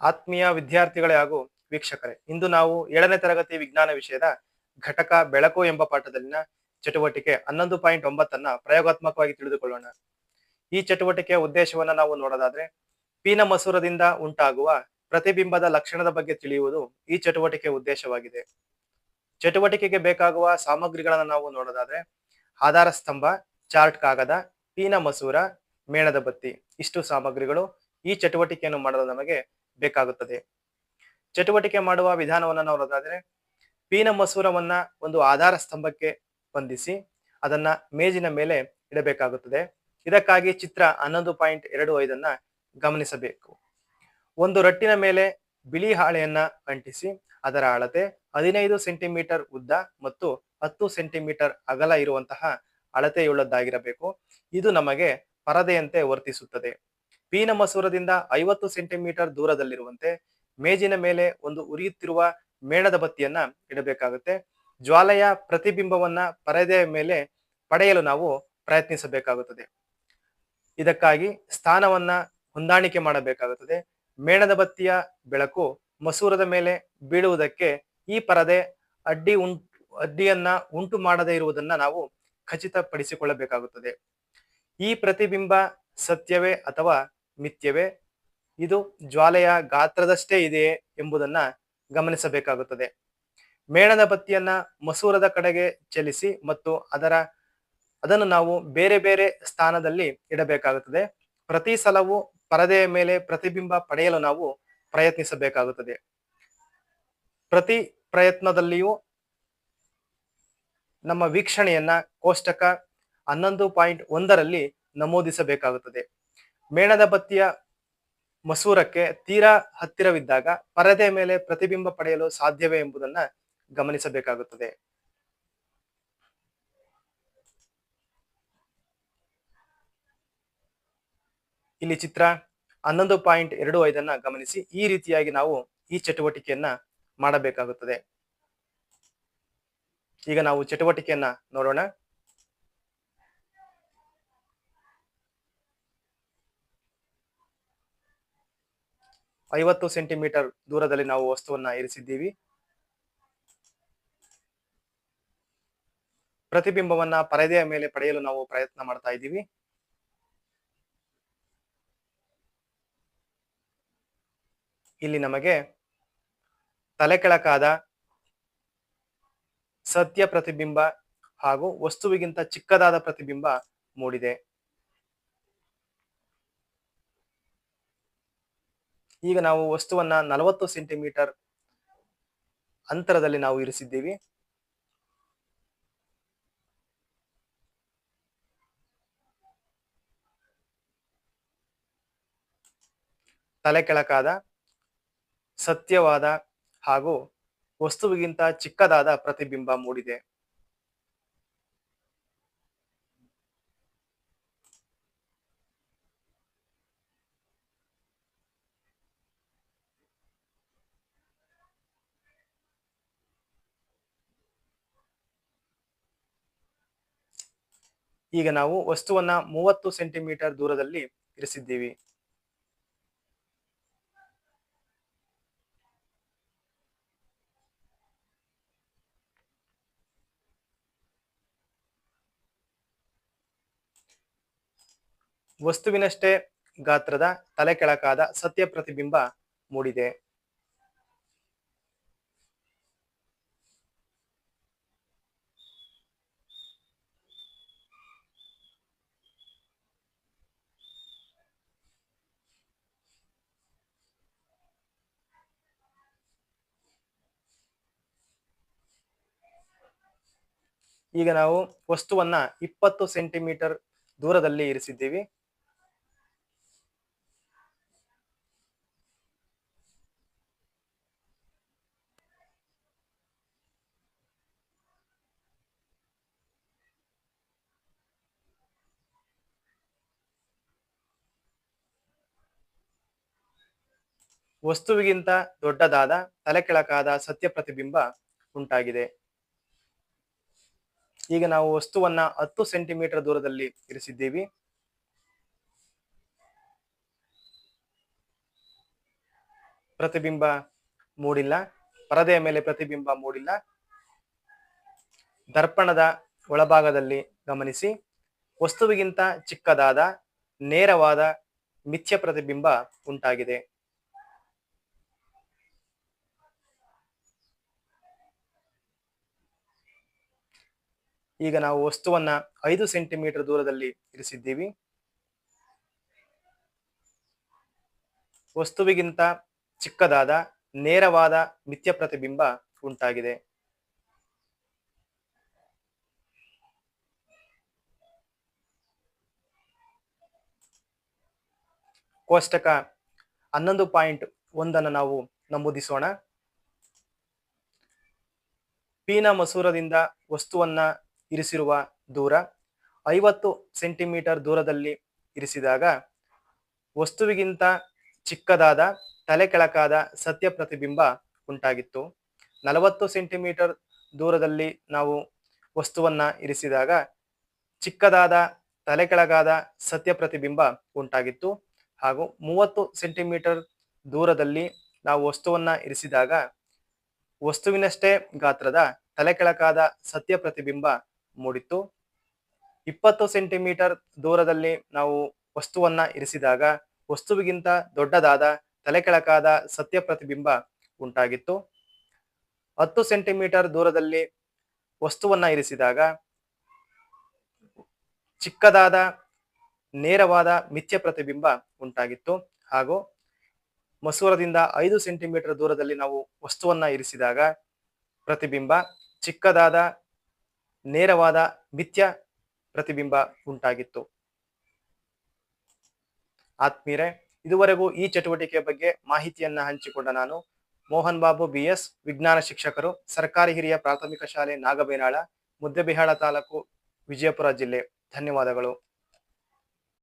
ಆತ್ಮೀಯ ವಿದ್ಯಾರ್ಥಿಗಳೇ ಹಾಗೂ ವೀಕ್ಷಕರೇ, ಇಂದು ನಾವು ಏಳನೇ ತರಗತಿ ವಿಜ್ಞಾನ ವಿಷಯದ ಘಟಕ ಬೆಳಕು ಎಂಬ ಪಾಠದಲ್ಲಿನ ಚಟುವಟಿಕೆ ಹನ್ನೊಂದು ಪಾಯಿಂಟ್ ಒಂಬತ್ತನ್ನ ಪ್ರಯೋಗಾತ್ಮಕವಾಗಿ ತಿಳಿದುಕೊಳ್ಳೋಣ. ಈ ಚಟುವಟಿಕೆಯ ಉದ್ದೇಶವನ್ನ ನಾವು ನೋಡೋದಾದ್ರೆ, ಪೀನ ಮಸೂರದಿಂದ ಉಂಟಾಗುವ ಪ್ರತಿಬಿಂಬದ ಲಕ್ಷಣದ ಬಗ್ಗೆ ತಿಳಿಯುವುದು ಈ ಚಟುವಟಿಕೆಯ ಉದ್ದೇಶವಾಗಿದೆ. ಚಟುವಟಿಕೆಗೆ ಬೇಕಾಗುವ ಸಾಮಗ್ರಿಗಳನ್ನು ನಾವು ನೋಡೋದಾದ್ರೆ, ಆಧಾರ ಸ್ತಂಭ, ಚಾರ್ಟ್ ಕಾಗದ, ಪೀನ ಮಸೂರ, ಮೇಣದ ಬತ್ತಿ, ಇಷ್ಟು ಸಾಮಗ್ರಿಗಳು ಈ ಚಟುವಟಿಕೆಯನ್ನು ಮಾಡಲು ನಮಗೆ ಬೇಕಾಗುತ್ತದೆ. ಚಟುವಟಿಕೆ ಮಾಡುವ ವಿಧಾನವನ್ನು ನಾವು ನೋಡೋದಾದ್ರೆ, ಪೀನ ಮಸೂರವನ್ನ ಒಂದು ಆಧಾರ ಸ್ತಂಭಕ್ಕೆ ಬಂಧಿಸಿ ಅದನ್ನ ಮೇಜಿನ ಮೇಲೆ ಇಡಬೇಕಾಗುತ್ತದೆ. ಇದಕ್ಕಾಗಿ ಚಿತ್ರ ಹನ್ನೊಂದು ಪಾಯಿಂಟ್ ಎರಡು ಐದನ್ನ ಗಮನಿಸಬೇಕು. ಒಂದು ರಟ್ಟಿನ ಮೇಲೆ ಬಿಳಿ ಹಾಳೆಯನ್ನ ಅಂಟಿಸಿ, ಅದರ ಅಳತೆ ಹದಿನೈದು ಸೆಂಟಿಮೀಟರ್ ಉದ್ದ ಮತ್ತು ಹತ್ತು ಸೆಂಟಿಮೀಟರ್ ಅಗಲ ಇರುವಂತಹ ಅಳತೆಯುಳ್ಳದ್ದಾಗಿರಬೇಕು. ಇದು ನಮಗೆ ಪರದೆಯಂತೆ ವರ್ತಿಸುತ್ತದೆ. ಪೀನ ಮಸೂರದಿಂದ ಐವತ್ತು ಸೆಂಟಿಮೀಟರ್ ದೂರದಲ್ಲಿರುವಂತೆ ಮೇಜಿನ ಮೇಲೆ ಒಂದು ಉರಿಯುತ್ತಿರುವ ಮೇಣದ ಬತ್ತಿಯನ್ನ ಇಡಬೇಕಾಗುತ್ತೆ. ಜ್ವಾಲೆಯ ಪ್ರತಿಬಿಂಬವನ್ನ ಪರದೆಯ ಮೇಲೆ ಪಡೆಯಲು ನಾವು ಪ್ರಯತ್ನಿಸಬೇಕಾಗುತ್ತದೆ. ಇದಕ್ಕಾಗಿ ಸ್ಥಾನವನ್ನ ಹೊಂದಾಣಿಕೆ ಮಾಡಬೇಕಾಗುತ್ತದೆ. ಮೇಣದ ಬತ್ತಿಯ ಬೆಳಕು ಮಸೂರದ ಮೇಲೆ ಬೀಳುವುದಕ್ಕೆ ಈ ಪರದೆ ಅಡ್ಡಿ ಉಂಟು ಅಡ್ಡಿಯನ್ನ ಉಂಟು ಮಾಡದೇ ಇರುವುದನ್ನ ನಾವು ಖಚಿತಪಡಿಸಿಕೊಳ್ಳಬೇಕಾಗುತ್ತದೆ. ಈ ಪ್ರತಿಬಿಂಬ ಸತ್ಯವೇ ಅಥವಾ ಮಿಥ್ಯವೇ ಇದು ಜ್ವಾಲೆಯ ಗಾತ್ರದಷ್ಟೇ ಇದೆಯೇ ಎಂಬುದನ್ನ ಗಮನಿಸಬೇಕಾಗುತ್ತದೆ. ಮೇಣದ ಬತ್ತಿಯನ್ನ ಮಸೂರದ ಕಡೆಗೆ ಚಲಿಸಿ ಮತ್ತು ಅದರ, ಅದನ್ನು ನಾವು ಬೇರೆ ಬೇರೆ ಸ್ಥಾನದಲ್ಲಿ ಇಡಬೇಕಾಗುತ್ತದೆ. ಪ್ರತಿ ಸಲವೂ ಪರದೆಯ ಮೇಲೆ ಪ್ರತಿಬಿಂಬ ಪಡೆಯಲು ನಾವು ಪ್ರಯತ್ನಿಸಬೇಕಾಗುತ್ತದೆ. ಪ್ರತಿ ಪ್ರಯತ್ನದಲ್ಲಿಯೂ ನಮ್ಮ ವೀಕ್ಷಣೆಯನ್ನ ಕೋಷ್ಟಕ ಹನ್ನೊಂದು ಪಾಯಿಂಟ್ ಒಂದರಲ್ಲಿ ನಮೂದಿಸಬೇಕಾಗುತ್ತದೆ. ಮೇಣದ ಬತ್ತಿಯ ಮಸೂರಕ್ಕೆ ತೀರಾ ಹತ್ತಿರವಿದ್ದಾಗ ಪರದೆ ಮೇಲೆ ಪ್ರತಿಬಿಂಬ ಪಡೆಯಲು ಸಾಧ್ಯವೇ ಎಂಬುದನ್ನ ಗಮನಿಸಬೇಕಾಗುತ್ತದೆ. ಇಲ್ಲಿ ಚಿತ್ರ ಹನ್ನೊಂದು ಪಾಯಿಂಟ್ ಎರಡು ಐದನ್ನ ಗಮನಿಸಿ ಈ ರೀತಿಯಾಗಿ ನಾವು ಈ ಚಟುವಟಿಕೆಯನ್ನ ಮಾಡಬೇಕಾಗುತ್ತದೆ. ಈಗ ನಾವು ಚಟುವಟಿಕೆಯನ್ನ ನೋಡೋಣ. ಐವತ್ತು ಸೆಂಟಿಮೀಟರ್ ದೂರದಲ್ಲಿ ನಾವು ವಸ್ತುವನ್ನ ಇರಿಸಿದ್ದೀವಿ. ಪ್ರತಿಬಿಂಬವನ್ನ ಪರದೆಯ ಮೇಲೆ ಪಡೆಯಲು ನಾವು ಪ್ರಯತ್ನ ಮಾಡ್ತಾ ಇದ್ದೀವಿ. ಇಲ್ಲಿ ನಮಗೆ ತಲೆ ಕೆಳಕಾದ ಸತ್ಯ ಪ್ರತಿಬಿಂಬ ಹಾಗೂ ವಸ್ತುವಿಗಿಂತ ಚಿಕ್ಕದಾದ ಪ್ರತಿಬಿಂಬ ಮೂಡಿದೆ. ಈಗ ನಾವು ವಸ್ತುವನ್ನ ನಲವತ್ತು ಸೆಂಟಿಮೀಟರ್ ಅಂತರದಲ್ಲಿ ನಾವು ಇರಿಸಿದ್ದೀವಿ. ತಲೆ ಕೆಳಕಾದ, ಸತ್ಯವಾದ ಹಾಗೂ ವಸ್ತುವಿಗಿಂತ ಚಿಕ್ಕದಾದ ಪ್ರತಿಬಿಂಬ ಮೂಡಿದೆ. ಈಗ ನಾವು ವಸ್ತುವನ್ನ ಮೂವತ್ತು ಸೆಂಟಿಮೀಟರ್ ದೂರದಲ್ಲಿ ಇರಿಸಿದ್ದೀವಿ. ವಸ್ತುವಿನಷ್ಟೇ ಗಾತ್ರದ ತಲೆ ಕೆಳಕಾದ ಸತ್ಯ ಪ್ರತಿಬಿಂಬ ಮೂಡಿದೆ. ಈಗ ನಾವು ವಸ್ತುವನ್ನ ಇಪ್ಪತ್ತು ಸೆಂಟಿಮೀಟರ್ ದೂರದಲ್ಲಿ ಇರಿಸಿದ್ದೀವಿ. ವಸ್ತುವಿಗಿಂತ ದೊಡ್ಡದಾದ ತಲೆಕೆಳಕಾದ ಸತ್ಯ ಪ್ರತಿಬಿಂಬ ಉಂಟಾಗಿದೆ. ಈಗ ನಾವು ವಸ್ತುವನ್ನ ಹತ್ತು ಸೆಂಟಿಮೀಟರ್ ದೂರದಲ್ಲಿ ಇರಿಸಿದ್ದೀವಿ. ಪ್ರತಿಬಿಂಬ ಮೂಡಿಲ್ಲ. ಪರದೆಯ ಮೇಲೆ ಪ್ರತಿಬಿಂಬ ಮೂಡಿಲ್ಲ. ದರ್ಪಣದ ಒಳಭಾಗದಲ್ಲಿ ಗಮನಿಸಿ. ವಸ್ತುವಿಗಿಂತ ಚಿಕ್ಕದಾದ, ನೇರವಾದ ಮಿಥ್ಯ ಪ್ರತಿಬಿಂಬ ಉಂಟಾಗಿದೆ. ಈಗ ನಾವು ವಸ್ತುವನ್ನ ಐದು ಸೆಂಟಿಮೀಟರ್ ದೂರದಲ್ಲಿ ಇರಿಸಿದ್ದೀವಿ. ವಸ್ತುವಿಗಿಂತ ಚಿಕ್ಕದಾದ, ನೇರವಾದ ಮಿಥ್ಯ ಪ್ರತಿಬಿಂಬ ಉಂಟಾಗಿದೆ. ಕೋಷ್ಟಕ ಹನ್ನೊಂದು ಪಾಯಿಂಟ್ ಒಂದನ್ನು ನಾವು ನಮೂದಿಸೋಣ. ಪೀನ ಮಸೂರದಿಂದ ವಸ್ತುವನ್ನ ಇರಿಸಿರುವ ದೂರ ಐವತ್ತು ಸೆಂಟಿಮೀಟರ್ ದೂರದಲ್ಲಿ ಇರಿಸಿದಾಗ ವಸ್ತುವಿಗಿಂತ ಚಿಕ್ಕದಾದ, ತಲೆ ಕೆಳಕಾದ ಸತ್ಯ ಪ್ರತಿಬಿಂಬ ಉಂಟಾಗಿತ್ತು. ನಲವತ್ತು ಸೆಂಟಿಮೀಟರ್ ದೂರದಲ್ಲಿ ನಾವು ವಸ್ತುವನ್ನ ಇರಿಸಿದಾಗ ಚಿಕ್ಕದಾದ, ತಲೆ ಕೆಳಗಾದ ಸತ್ಯ ಪ್ರತಿಬಿಂಬ ಉಂಟಾಗಿತ್ತು. ಹಾಗೂ ಮೂವತ್ತು ಸೆಂಟಿಮೀಟರ್ ದೂರದಲ್ಲಿ ನಾವು ವಸ್ತುವನ್ನ ಇರಿಸಿದಾಗ ವಸ್ತುವಿನಷ್ಟೇ ಗಾತ್ರದ, ತಲೆ ಕೆಳಕಾದ ಸತ್ಯ ಪ್ರತಿಬಿಂಬ ಮೂಡಿತ್ತು. ಇಪ್ಪತ್ತು ಸೆಂಟಿಮೀಟರ್ ದೂರದಲ್ಲಿ ನಾವು ವಸ್ತುವನ್ನ ಇರಿಸಿದಾಗ ವಸ್ತುವಿಗಿಂತ ದೊಡ್ಡದಾದ ತಲೆಕೆಳಕಾದ ಸತ್ಯ ಪ್ರತಿಬಿಂಬ ಉಂಟಾಗಿತ್ತು. ಹತ್ತು ಸೆಂಟಿಮೀಟರ್ ದೂರದಲ್ಲಿ ವಸ್ತುವನ್ನ ಇರಿಸಿದಾಗ ಚಿಕ್ಕದಾದ ನೇರವಾದ ಮಿಥ್ಯ ಪ್ರತಿಬಿಂಬ ಉಂಟಾಗಿತ್ತು. ಹಾಗೂ ಮಸೂರದಿಂದ ಐದು ಸೆಂಟಿಮೀಟರ್ ದೂರದಲ್ಲಿ ನಾವು ವಸ್ತುವನ್ನ ಇರಿಸಿದಾಗ ಪ್ರತಿಬಿಂಬ ಚಿಕ್ಕದಾದ ನೇರವಾದ ಮಿಥ್ಯ ಪ್ರತಿಬಿಂಬ ಉಂಟಾಗಿತ್ತು. ಆತ್ಮೀರೆ, ಇದುವರೆಗೂ ಈ ಚಟುವಟಿಕೆಯ ಬಗ್ಗೆ ಮಾಹಿತಿಯನ್ನ ಹಂಚಿಕೊಂಡ ನಾನು ಮೋಹನ್ ಬಾಬು ಬಿಎಸ್, ವಿಜ್ಞಾನ ಶಿಕ್ಷಕರು, ಸರ್ಕಾರಿ ಹಿರಿಯ ಪ್ರಾಥಮಿಕ ಶಾಲೆ ನಾಗಬೇನಾಳ, ಮುದ್ದೆಬಿಹಾಳ ತಾಲೂಕು ವಿಜಯಪುರ ಜಿಲ್ಲೆ. ಧನ್ಯವಾದಗಳು.